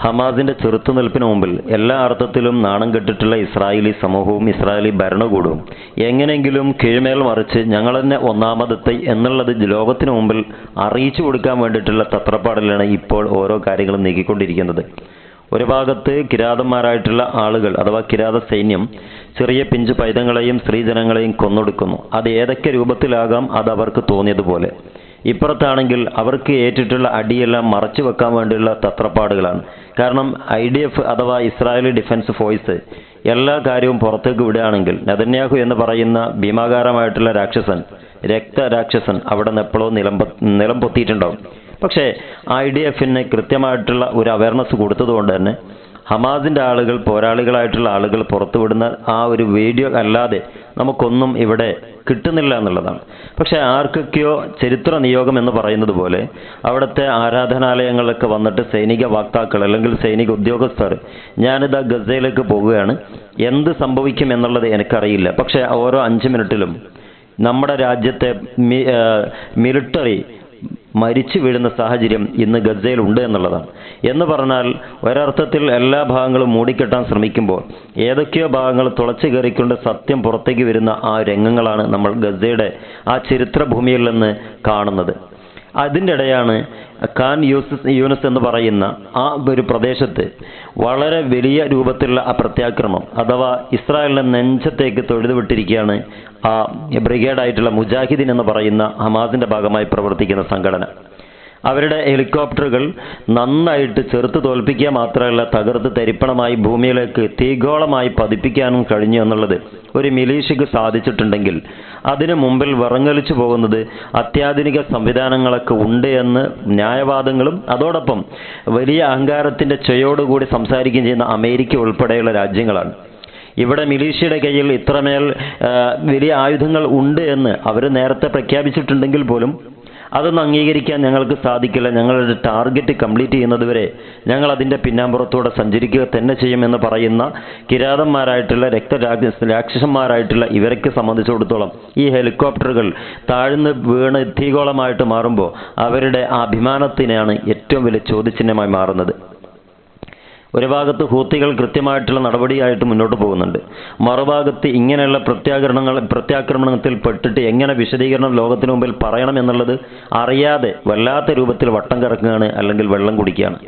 ഹമാസിന്റെ ചെറുത്തുനിൽപ്പിന് മുമ്പിൽ എല്ലാ അർത്ഥത്തിലും നാണം കെട്ടിട്ടുള്ള ഇസ്രായേലി സമൂഹവും ഇസ്രായേലി ഭരണകൂടവും എങ്ങനെയെങ്കിലും കീഴ്മേൽ മറിച്ച് ഞങ്ങൾ തന്നെ ഒന്നാമതെത്തി എന്നുള്ളത് ലോകത്തിന് മുമ്പിൽ അറിയിച്ചു കൊടുക്കാൻ വേണ്ടിയിട്ടുള്ള തത്രപ്പാടിലാണ് ഇപ്പോൾ ഓരോ കാര്യങ്ങളും നീക്കിക്കൊണ്ടിരിക്കുന്നത്. ഒരു ഭാഗത്ത് കിരാതന്മാരായിട്ടുള്ള ആളുകൾ അഥവാ കിരാത സൈന്യം ചെറിയ പിഞ്ചു പൈതങ്ങളെയും സ്ത്രീജനങ്ങളെയും കൊന്നൊടുക്കുന്നു. അത് ഏതൊക്കെ രൂപത്തിലാകാം അത് അവർക്ക് തോന്നിയതുപോലെ. ഇപ്പുറത്താണെങ്കിൽ അവർക്ക് ഏറ്റിട്ടുള്ള അടിയെല്ലാം മറച്ചു വെക്കാൻ വേണ്ടിയുള്ള തത്രപ്പാടുകളാണ്. കാരണം ഐ ഡി എഫ് അഥവാ ഇസ്രായേലി ഡിഫൻസ് ഫോഴ്സ് എല്ലാ കാര്യവും പുറത്തേക്ക് വിടുകയാണെങ്കിൽ നെതന്യാഹു എന്ന് പറയുന്ന ഭീമാകാരമായിട്ടുള്ള രാക്ഷസൻ രക്തരാക്ഷസൻ അവിടെ നിന്ന് എപ്പോഴോ നിലം നിലം പൊത്തിയിട്ടുണ്ടാവും പക്ഷേ ഐ ഡി എഫിന് കൃത്യമായിട്ടുള്ള ഒരു അവയർനെസ് കൊടുത്തതുകൊണ്ട് തന്നെ ഹമാസിന്റെ ആളുകൾ പോരാളികളായിട്ടുള്ള ആളുകൾ പുറത്തുവിടുന്ന ആ ഒരു വീഡിയോ അല്ലാതെ നമുക്കൊന്നും ഇവിടെ കിട്ടുന്നില്ല എന്നുള്ളതാണ്. പക്ഷേ ആർക്കൊക്കെയോ ചരിത്ര നിയോഗം എന്ന് പറയുന്നത് പോലെ അവിടുത്തെ ആരാധനാലയങ്ങളിലൊക്കെ വന്നിട്ട് സൈനിക വാക്താക്കൾ അല്ലെങ്കിൽ സൈനിക ഉദ്യോഗസ്ഥർ ഞാനിതാ ഗസയിലേക്ക് പോവുകയാണ്. എന്ത് സംഭവിക്കും എന്നുള്ളത് എനിക്കറിയില്ല. പക്ഷേ ഓരോ അഞ്ച് മിനിറ്റിലും നമ്മുടെ രാജ്യത്തെ മിലിട്ടറി മരിച്ചു വീഴുന്ന സാഹചര്യം ഇന്ന് ഗസയിൽ ഉണ്ട് എന്നുള്ളതാണ്. എന്ന് പറഞ്ഞാൽ ഒരർത്ഥത്തിൽ എല്ലാ ഭാഗങ്ങളും മൂടിക്കെട്ടാൻ ശ്രമിക്കുമ്പോൾ ഏതൊക്കെയോ ഭാഗങ്ങൾ തുളച്ചു കയറിക്കൊണ്ട് സത്യം പുറത്തേക്ക് വരുന്ന ആ രംഗങ്ങളാണ് നമ്മൾ ഗസയുടെ ആ ചരിത്ര ഭൂമിയിൽ നിന്ന് കാണുന്നത്. അതിന്റെ ഇടെയാണ് ഖാൻ യൂസസ് യൂനസ് എന്ന് പറയുന്ന ആ ഒരു പ്രദേശത്ത് വളരെ വലിയ രൂപത്തിലുള്ള ആ പ്രത്യാക്രമം അഥവാ ഇസ്രായേലിന്റെ നെഞ്ചത്തേക്ക് തൊഴുതുവിട്ടിരിക്കുകയാണ് ആ ബ്രിഗേഡായിട്ടുള്ള മുജാഹിദീൻ എന്ന് പറയുന്ന ഹമാസിന്റെ ഭാഗമായി പ്രവർത്തിക്കുന്ന സംഘടന. അവരുടെ ഹെലികോപ്റ്ററുകൾ നന്നായിട്ട് ചെറുത്ത് തോൽപ്പിക്കുക മാത്രമല്ല തകർത്ത് തരിപ്പണമായി ഭൂമിയിലേക്ക് തീഗോളമായി പതിപ്പിക്കാനും കഴിഞ്ഞു എന്നുള്ളത് ഒരു മിലീഷ്യക്ക് സാധിച്ചിട്ടുണ്ടെങ്കിൽ അതിനു മുമ്പിൽ വിറങ്ങലിച്ചു പോകുന്നത് അത്യാധുനിക സംവിധാനങ്ങളൊക്കെ ഉണ്ട് എന്ന് ന്യായവാദങ്ങളും അതോടൊപ്പം വലിയ അഹങ്കാരത്തിന്റെ ചെയോടുകൂടി സംസാരിക്കുകയും ചെയ്യുന്ന അമേരിക്ക ഉൾപ്പെടെയുള്ള രാജ്യങ്ങളാണ്. ഇവിടെ മിലീഷ്യയുടെ കയ്യിൽ ഇത്രമേൽ വലിയ ആയുധങ്ങൾ ഉണ്ട് എന്ന് അവർ നേരത്തെ പ്രഖ്യാപിച്ചിട്ടുണ്ടെങ്കിൽ പോലും അതൊന്നും അംഗീകരിക്കാൻ ഞങ്ങൾക്ക് സാധിക്കില്ല. ഞങ്ങളുടെ ടാർഗറ്റ് കംപ്ലീറ്റ് ചെയ്യുന്നതുവരെ ഞങ്ങൾ അതിന്റെ പിന്നാമ്പുറത്തൂടെ സഞ്ചരിക്കുക തന്നെ ചെയ്യുമെന്ന് പറയുന്ന കിരാതന്മാരായിട്ടുള്ള രക്തരാക്ഷസന്മാരായിട്ടുള്ള ഇവരൊക്കെ സംബന്ധിച്ചിടത്തോളം ഈ ഹെലികോപ്റ്ററുകൾ താഴ്ന്ന് വീണ് തീകോളമായിട്ട് മാറുമ്പോൾ അവരുടെ അഭിമാനത്തിനാണ് ഏറ്റവും വലിയ ചോദ്യചിഹ്നമായി മാറുന്നത്. ഒരു ഭാഗത്ത് ഹൂത്തികൾ കൃത്യമായിട്ടുള്ള നടപടിയായിട്ട് മുന്നോട്ട് പോകുന്നുണ്ട്. മറുഭാഗത്ത് ഇങ്ങനെയുള്ള പ്രത്യാകരണങ്ങൾ പ്രത്യാക്രമണത്തിൽ പെട്ടിട്ട് എങ്ങനെ വിശദീകരണം ലോകത്തിന് മുമ്പിൽ പറയണം എന്നുള്ളത് അറിയാതെ വല്ലാത്ത രൂപത്തിൽ വട്ടം കറക്കുകയാണ് അല്ലെങ്കിൽ വെള്ളം കുടിക്കുകയാണ്.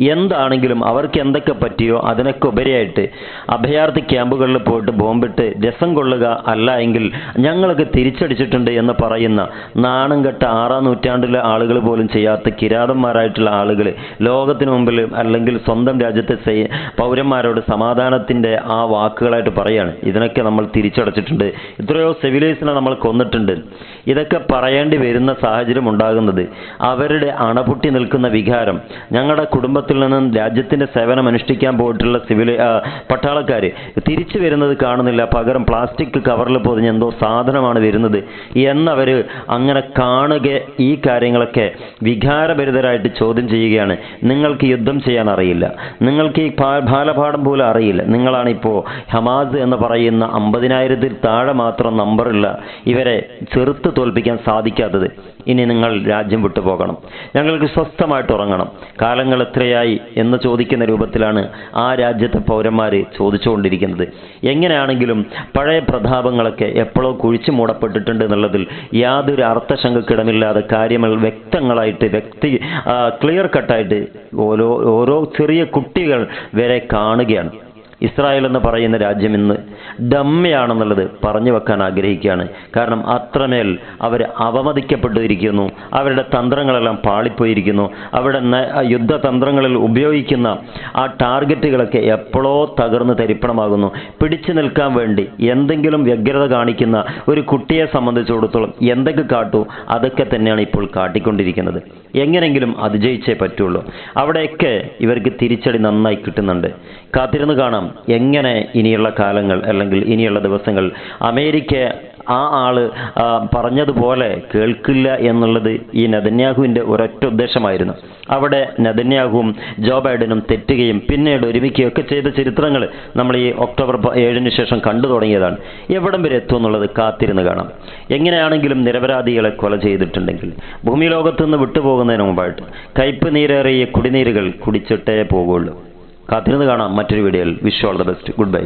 എന്താണെങ്കിലും അവർക്ക് എന്തൊക്കെ പറ്റിയോ അതിനൊക്കെ ഉപരിയായിട്ട് അഭയാർത്ഥി ക്യാമ്പുകളിൽ പോയിട്ട് ബോംബിട്ട് രസം കൊള്ളുക അല്ല എങ്കിൽ ഞങ്ങളൊക്കെ തിരിച്ചടിച്ചിട്ടുണ്ട് എന്ന് പറയുന്ന നാണം കെട്ട ആറാം നൂറ്റാണ്ടിലെ ആളുകൾ പോലും ചെയ്യാത്ത കിരാതന്മാരായിട്ടുള്ള ആളുകൾ ലോകത്തിന് മുമ്പിൽ അല്ലെങ്കിൽ സ്വന്തം രാജ്യത്തെ പൗരന്മാരോട് സമാധാനത്തിന്റെ ആ വാക്കുകളായിട്ട് പറയാണ്. ഇതിനൊക്കെ നമ്മൾ തിരിച്ചടച്ചിട്ടുണ്ട്. ഇത്രയോ സിവിലൈസിനെ നമ്മൾ കൊന്നിട്ടുണ്ട്. ഇതൊക്കെ പറയേണ്ടി വരുന്ന സാഹചര്യം ഉണ്ടാകുന്നത് അവരുടെ അണപൊട്ടി നിൽക്കുന്ന വികാരം ഞങ്ങളുടെ കുടുംബത്തിൽ നിന്നും രാജ്യത്തിന്റെ സേവനം അനുഷ്ഠിക്കാൻ പോയിട്ടുള്ള സിവിൽ പട്ടാളക്കാർ തിരിച്ചു വരുന്നത് കാണുന്നില്ല. പകരം പ്ലാസ്റ്റിക് കവറിൽ പൊതിഞ്ഞ എന്തോ സാധനമാണ് വരുന്നത് എന്നവർ അങ്ങനെ കാണുക ഈ കാര്യങ്ങളൊക്കെ വികാരഭരിതരായിട്ട് ചോദ്യം ചെയ്യുകയാണ്. നിങ്ങൾക്ക് യുദ്ധം ചെയ്യാൻ അറിയില്ല. നിങ്ങൾക്ക് ഈ ബാലപാഠം പോലും അറിയില്ല. നിങ്ങളാണിപ്പോൾ ഹമാസ് എന്ന് പറയുന്ന അമ്പതിനായിരത്തിൽ താഴെ മാത്രം നമ്പറുള്ള ഇവരെ ചെറുത്ത് തോൽപ്പിക്കാൻ സാധിക്കാത്തത്. ഇനി നിങ്ങൾ രാജ്യം വിട്ടു പോകണം ഞങ്ങൾക്ക് സ്വസ്ഥമായിട്ട് ഉറങ്ങണം. കാലങ്ങൾ എത്രയായി എന്ന് ചോദിക്കുന്ന രൂപത്തിലാണ് ആ രാജ്യത്തെ പൗരന്മാർ ചോദിച്ചുകൊണ്ടിരിക്കുന്നത്. എങ്ങനെയാണെങ്കിലും പഴയ പ്രതാപങ്ങളൊക്കെ എപ്പോഴോ കുഴിച്ചു മൂടപ്പെട്ടിട്ടുണ്ട് എന്നുള്ളതിൽ യാതൊരു അർത്ഥശങ്കക്കിടമില്ലാതെ കാര്യങ്ങൾ വ്യക്തങ്ങളായിട്ട് വ്യക്തി ക്ലിയർ കട്ടായിട്ട് ഓരോ ഓരോ ചെറിയ കുട്ടികൾ വരെ കാണുകയാണ്. ഇസ്രായേൽ എന്ന് പറയുന്ന രാജ്യം ഇന്ന് ഡമ്മയാണെന്നുള്ളത് പറഞ്ഞു വെക്കാൻ ആഗ്രഹിക്കുകയാണ്. കാരണം അത്രമേൽ അവർ അവമതിക്കപ്പെട്ടിരിക്കുന്നു. അവരുടെ തന്ത്രങ്ങളെല്ലാം പാളിപ്പോയിരിക്കുന്നു. അവരുടെ യുദ്ധതന്ത്രങ്ങളിൽ ഉപയോഗിക്കുന്ന ആ ടാർഗറ്റുകളൊക്കെ എപ്പോഴോ തകർന്ന് തരിപ്പണമാകുന്നു. പിടിച്ചു നിൽക്കാൻ വേണ്ടി എന്തെങ്കിലും വ്യഗ്രത കാണിക്കുന്ന ഒരു കുട്ടിയെ സംബന്ധിച്ചിടത്തോളം എന്തൊക്കെ കാട്ടൂ? അതൊക്കെ തന്നെയാണ് ഇപ്പോൾ കാട്ടിക്കൊണ്ടിരിക്കുന്നത്. എങ്ങനെങ്കിലും അതിജയിച്ചേ പറ്റുള്ളൂ. അവിടെയൊക്കെ ഇവർക്ക് തിരിച്ചടി നന്നായി കിട്ടുന്നുണ്ട്. കാത്തിരുന്ന് കാണാം. എങ്ങനെ ഇനിയുള്ള കാലങ്ങൾ അല്ലെങ്കിൽ ഇനിയുള്ള ദിവസങ്ങൾ അമേരിക്ക ആ ആൾ പറഞ്ഞതുപോലെ കേൾക്കില്ല എന്നുള്ളത് ഈ നദന്യാഹുവിന്റെ ഒരൊറ്റ ഉദ്ദേശമായിരുന്നു. അവിടെ നദന്യാഹുവും ജോ ബൈഡനും തെറ്റുകയും പിന്നീട് ഒരുമിക്കുകയൊക്കെ ചെയ്ത ചരിത്രങ്ങൾ നമ്മൾ ഈ ഒക്ടോബർ ഏഴിന് ശേഷം കണ്ടു തുടങ്ങിയതാണ്. എവിടം വരെ എത്തും എന്നുള്ളത് കാത്തിരുന്ന് കാണാം. എങ്ങനെയാണെങ്കിലും നിരപരാധികളെ കൊല ചെയ്തിട്ടുണ്ടെങ്കിൽ ഭൂമി ലോകത്തുനിന്ന് വിട്ടുപോകുന്നതിന് മുമ്പായിട്ട് കയ്പ് നീരേറിയ കുടിനീരുകൾ കുടിച്ചിട്ടേ പോകുള്ളൂ കാത്തിരുന്ന് കാണാം മറ്റൊരു വീഡിയോയിൽ. Wish all the best goodbye